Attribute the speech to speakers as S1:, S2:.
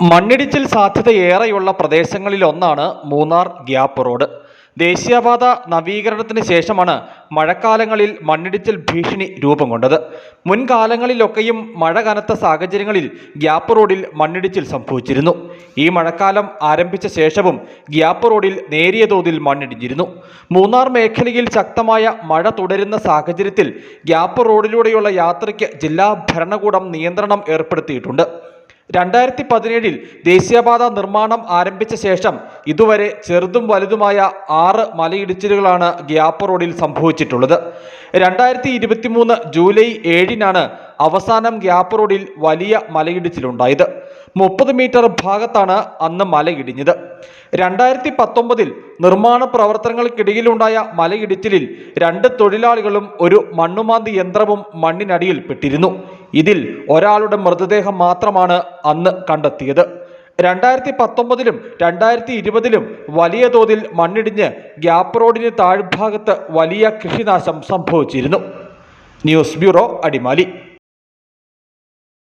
S1: മണ്ണിടിച്ചിൽ സാധ്യതയേറെയുള്ള പ്രദേശങ്ങളിലൊന്നാണ് മൂന്നാർ ഗ്യാപ്പ് റോഡ്. ദേശീയപാത നവീകരണത്തിന് ശേഷമാണ് മഴക്കാലങ്ങളിൽ മണ്ണിടിച്ചിൽ ഭീഷണി രൂപം കൊണ്ടത്. മുൻകാലങ്ങളിലൊക്കെയും മഴ കനത്ത സാഹചര്യങ്ങളിൽ ഗ്യാപ്പ് റോഡിൽ മണ്ണിടിച്ചിൽ സംഭവിച്ചിരുന്നു. ഈ മഴക്കാലം ആരംഭിച്ച ശേഷവും ഗ്യാപ്പ് റോഡിൽ നേരിയ തോതിൽ മണ്ണിടിഞ്ഞിരുന്നു. മൂന്നാർ മേഖലയിൽ ശക്തമായ മഴ തുടരുന്ന സാഹചര്യത്തിൽ ഗ്യാപ്പ് റോഡിലൂടെയുള്ള യാത്രയ്ക്ക് ജില്ലാ ഭരണകൂടം നിയന്ത്രണം ഏർപ്പെടുത്തിയിട്ടുണ്ട്. രണ്ടായിരത്തി പതിനേഴിൽ ദേശീയപാത നിർമ്മാണം ആരംഭിച്ച ശേഷം ഇതുവരെ ചെറുതും വലുതുമായ ആറ് മലയിടിച്ചിലുകളാണ് ഗ്യാപ്പ് റോഡിൽ സംഭവിച്ചിട്ടുള്ളത്. രണ്ടായിരത്തി ഇരുപത്തിമൂന്ന് ജൂലൈ ഏഴിനാണ് അവസാനം ഗ്യാപ്പ് റോഡിൽ വലിയ മലയിടിച്ചിലുണ്ടായത്. മുപ്പത് മീറ്റർ ഭാഗത്താണ് അന്ന് മലയിടിഞ്ഞത്. രണ്ടായിരത്തി പത്തൊമ്പതിൽ നിർമ്മാണ പ്രവർത്തനങ്ങൾക്കിടയിലുണ്ടായ മലയിടിച്ചിലിൽ രണ്ട് തൊഴിലാളികളും ഒരു മണ്ണുമാന്തി യന്ത്രവും മണ്ണിനടിയിൽ പെട്ടിരുന്നു. ഇതിൽ ഒരാളുടെ മൃതദേഹം മാത്രമാണ് അന്ന് കണ്ടെത്തിയത്. രണ്ടായിരത്തി പത്തൊമ്പതിലും രണ്ടായിരത്തി ഇരുപതിലും വലിയ തോതിൽ മണ്ണിടിഞ്ഞ് ഗ്യാപ്പ് റോഡിന് താഴ്ഭാഗത്ത് വലിയ കൃഷിനാശം സംഭവിച്ചിരുന്നു. News bureau Adimali.